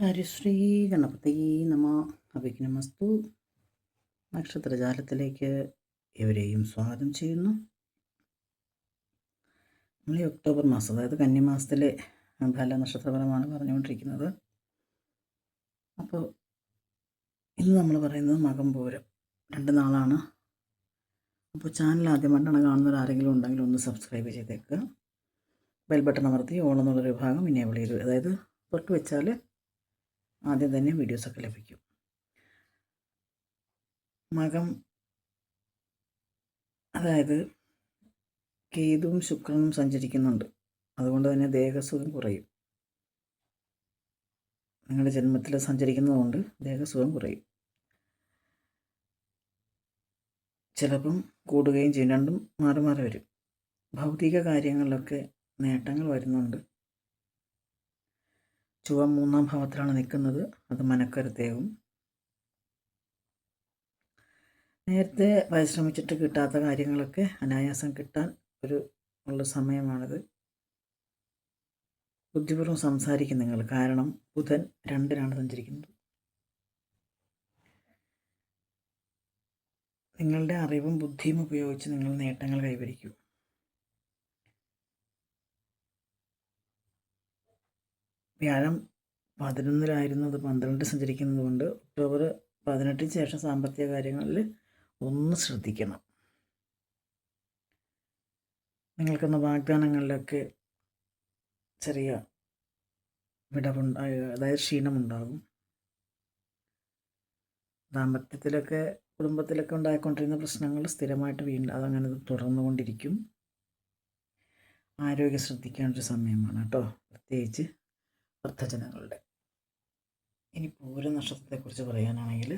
ഹരിശ്രീ ഗണപതി നമ. അഭിഘ്നമസ്തു നക്ഷത്രജാലത്തിലേക്ക് ഇവരെയും സ്വാഗതം ചെയ്യുന്നു. നമ്മൾ ഈ ഒക്ടോബർ മാസം അതായത് കന്നിമാസത്തിലെ ഫല നക്ഷത്രഫലമാണ് പറഞ്ഞുകൊണ്ടിരിക്കുന്നത്. അപ്പോൾ ഇന്ന് നമ്മൾ പറയുന്നത് മകം പൂരം രണ്ട് നാളാണ്. അപ്പോൾ ചാനൽ ആദ്യമായിട്ടാണ് കാണുന്നവർ ആരെങ്കിലും ഉണ്ടെങ്കിൽ ഒന്ന് സബ്സ്ക്രൈബ് ചെയ്തേക്കുക. ബെൽ ബട്ടൺ അമർത്തി ഓൺ എന്നുള്ള വിഭാഗം ഇനേബിൾ ചെയ്തു അതായത് തൊട്ട് വെച്ചാൽ ആദ്യം തന്നെ വീഡിയോസൊക്കെ ലഭിക്കും. മകം അതായത് കേതുവും ശുക്രനും സഞ്ചരിക്കുന്നുണ്ട്. അതുകൊണ്ട് തന്നെ ദേഹസുഖം കുറയും. നിങ്ങളുടെ ജന്മത്തിൽ സഞ്ചരിക്കുന്നതുകൊണ്ട് ദേഹസുഖം കുറയും. ചിലപ്പം കൂടുകയും ചെയ്യും. രണ്ടും മാറി മാറി വരും. ഭൗതിക കാര്യങ്ങളിലൊക്കെ നേട്ടങ്ങൾ വരുന്നുണ്ട്. ചുവ മൂന്നാം ഭാവത്തിലാണ് നിൽക്കുന്നത്. അത് മനക്കരുത്തേവും നേരത്തെ പരിശ്രമിച്ചിട്ട് കിട്ടാത്ത കാര്യങ്ങളൊക്കെ അനായാസം കിട്ടാൻ ഒരു ഉള്ള സമയമാണിത്. ബുദ്ധിപൂർവം സംസാരിക്കും നിങ്ങൾ. കാരണം ബുധൻ രണ്ടിനാണ് സഞ്ചരിക്കുന്നത്. നിങ്ങളുടെ അറിവും ബുദ്ധിയും ഉപയോഗിച്ച് നിങ്ങൾ നേട്ടങ്ങൾ കൈവരിക്കും. വ്യാഴം പതിനൊന്നിലായിരുന്നു അത് പന്ത്രണ്ട് സഞ്ചരിക്കുന്നത് കൊണ്ട് ഒക്ടോബർ പതിനെട്ടിന് ശേഷം സാമ്പത്തിക കാര്യങ്ങളിൽ ഒന്ന് ശ്രദ്ധിക്കണം. നിങ്ങൾക്കൊന്ന് വാഗ്ദാനങ്ങളിലൊക്കെ ചെറിയ വിടവുണ്ട അതായത് ക്ഷീണമുണ്ടാകും. ദാമ്പത്യത്തിലൊക്കെ കുടുംബത്തിലൊക്കെ ഉണ്ടായിക്കൊണ്ടിരുന്ന പ്രശ്നങ്ങൾ സ്ഥിരമായിട്ട് വീണ്ടും അതങ്ങനെ തുടർന്നുകൊണ്ടിരിക്കും. ആരോഗ്യം ശ്രദ്ധിക്കേണ്ട ഒരു സമയമാണ് കേട്ടോ. പ്രത്യേകിച്ച് വൃദ്ധജനങ്ങളുടെ. ഇനി പൂരനക്ഷത്രത്തെക്കുറിച്ച് പറയാനാണെങ്കിൽ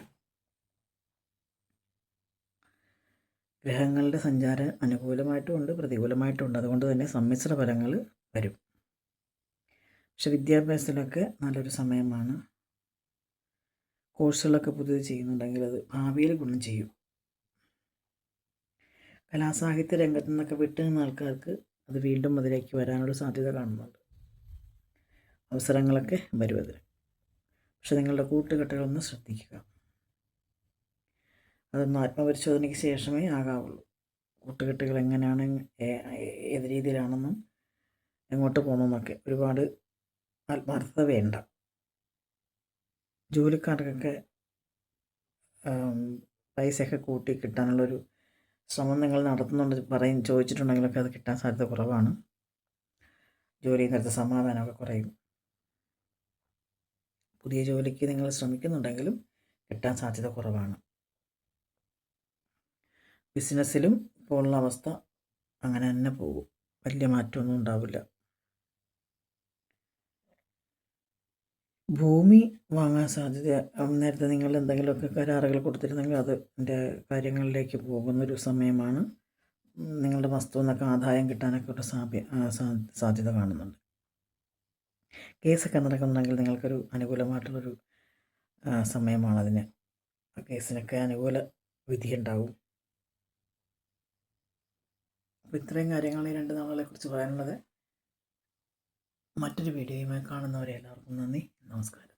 ഗ്രഹങ്ങളുടെ സഞ്ചാരം അനുകൂലമായിട്ടും ഉണ്ട് പ്രതികൂലമായിട്ടും ഉണ്ട് അതുകൊണ്ട് തന്നെ സമ്മിശ്ര ഫലങ്ങൾ വരും. പക്ഷെ വിദ്യാഭ്യാസത്തിലൊക്കെ നല്ലൊരു സമയമാണ്. കോഴ്സുകളൊക്കെ പുതിയത് ചെയ്യുന്നുണ്ടെങ്കിൽ അത് ഭാവിയിൽ ഗുണം ചെയ്യും. കലാസാഹിത്യ രംഗത്തു നിന്നൊക്കെ വിട്ടു നിന്ന ആൾക്കാർക്ക് അത് വീണ്ടും അതിലേക്ക് വരാനുള്ള സാധ്യത കാണുന്നുണ്ട്. അവസരങ്ങളൊക്കെ വരും അതിന് പക്ഷെ നിങ്ങളുടെ കൂട്ടുകെട്ടുകളൊന്ന് ശ്രദ്ധിക്കുക. അതൊന്ന് ആത്മപരിശോധനയ്ക്ക് ശേഷമേ ആകാവുള്ളൂ. കൂട്ടുകെട്ടുകൾ എങ്ങനെയാണ് ഏത് രീതിയിലാണെന്നും എങ്ങോട്ട് പോകണമെന്നൊക്കെ ഒരുപാട് ആത്മാർത്ഥത വേണ്ട. ജോലിക്കാർക്കൊക്കെ പൈസയൊക്കെ കൂട്ടി കിട്ടാനുള്ളൊരു ശ്രമം നിങ്ങൾ നടത്തുന്നുണ്ട് പറയും ചോദിച്ചിട്ടുണ്ടെങ്കിലൊക്കെ അത് കിട്ടാൻ സാധ്യത കുറവാണ്. ജോലി നേരത്തെ സമാധാനമൊക്കെ കുറയും. പുതിയ ജോലിക്ക് നിങ്ങൾ ശ്രമിക്കുന്നുണ്ടെങ്കിലും കിട്ടാൻ സാധ്യത കുറവാണ്. ബിസിനസ്സിലും ഇപ്പോഴുള്ള അവസ്ഥ അങ്ങനെ തന്നെ പോകും. വലിയ മാറ്റമൊന്നും ഉണ്ടാവില്ല. ഭൂമി വാങ്ങാൻ സാധ്യത നേരത്തെ നിങ്ങൾ എന്തെങ്കിലുമൊക്കെ കരാറുകൾ കൊടുത്തിരുന്നെങ്കിൽ അതിന്റെ കാര്യങ്ങളിലേക്ക് പോകുന്നൊരു സമയമാണ്. നിങ്ങളുടെ വസ്തു നിന്നൊക്കെ ആദായം കിട്ടാനൊക്കെ ഒരു സാധ്യത കാണുന്നുണ്ട്. കേസൊക്കെ നടക്കുന്നുണ്ടെങ്കിൽ നിങ്ങൾക്കൊരു അനുകൂലമായിട്ടുള്ളൊരു സമയമാണ് അതിന്. ആ കേസിനൊക്കെ അനുകൂല വിധിയുണ്ടാവും. അപ്പോൾ ഇത്രയും കാര്യങ്ങളാണ് ഈ രണ്ട് നാളുകളെക്കുറിച്ച് പറയാനുള്ളത്. മറ്റൊരു വീഡിയോയുമായി കാണുന്നവരെ എല്ലാവർക്കും നന്ദി. നമസ്കാരം.